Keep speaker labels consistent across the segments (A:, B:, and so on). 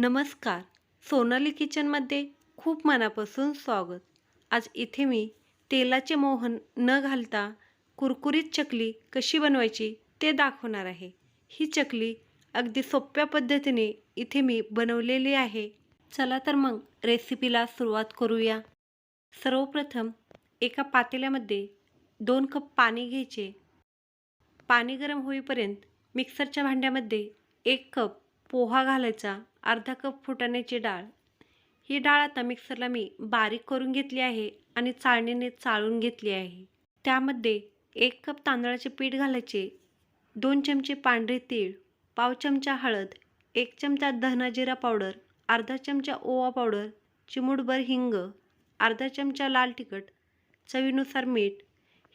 A: नमस्कार. सोनाली किचनमध्ये खूप मनापासून स्वागत. आज इथे मी तेलाचे मोहन न घालता कुरकुरीत चकली कशी बनवायची ते दाखवणार आहे. ही चकली अगदी सोप्या पद्धतीने इथे मी बनवलेली आहे. चला तर मग रेसिपीला सुरुवात करूया. सर्वप्रथम एका पातेल्यामध्ये दोन कप पाणी घ्यायचे. पाणी गरम होईपर्यंत मिक्सरच्या भांड्यामध्ये एक कप पोहा घालायचा. अर्धा कप फुटाण्याची डाळ. ही डाळ आता मिक्सरला मी बारीक करून घेतली आहे आणि चाळणीने चाळून घेतली आहे. त्यामध्ये एक कप तांदळाचे पीठ घालायचे दोन चमचे पांढरे तीळ पाव चमचा हळद एक चमचा धनाजिरा पावडर अर्धा चमचा ओवा पावडर चिमूटभर हिंग अर्धा चमचा लाल तिखट चवीनुसार मीठ.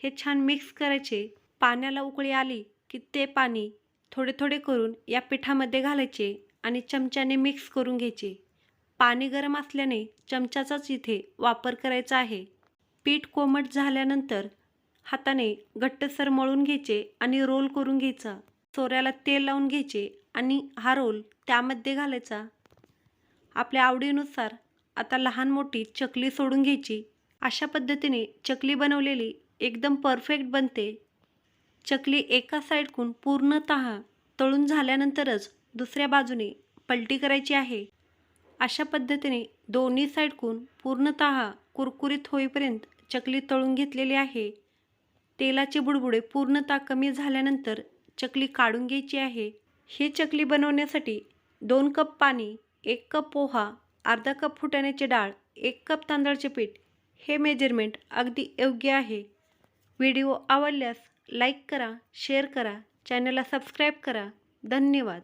A: हे छान मिक्स करायचे. पाण्याला उकळी आली की ते पाणी थोडे थोडे करून या पिठामध्ये घालायचे. आणि चमच्याने मिक्स करून घ्यायचे. पाणी गरम असल्याने चमच्याचाच इथे वापर करायचा आहे. पीठ कोमट झाल्यानंतर हाताने घट्टसर मळून घ्यायचे आणि रोल करून घ्यायचा. सोऱ्याला तेल लावून घ्यायचे आणि हा रोल त्यामध्ये घालायचा. आपल्या आवडीनुसार आता लहान मोठी चकली सोडून घ्यायची. अशा पद्धतीने चकली बनवलेली एकदम परफेक्ट बनते. चकली एका साईडकून पूर्णत तळून झाल्यानंतरच दुसऱ्या बाजूने पलटी करायची आहे. अशा पद्धतीने दोन्ही साईडकून पूर्णत कुरकुरीत होईपर्यंत चकली तळून घेतलेली आहे. तेलाचे बुडबुडे पूर्णतः कमी झाल्यानंतर चकली काढून घ्यायची आहे. ही चकली बनवण्यासाठी दोन कप पाणी एक कप पोहा अर्धा कप फुटाण्याची डाळ एक कप तांदळाचे पीठ हे मेजरमेंट अगदी योग्य आहे. व्हिडिओ आवडल्यास लाईक करा शेअर करा चॅनलला सबस्क्राईब करा. धन्यवाद.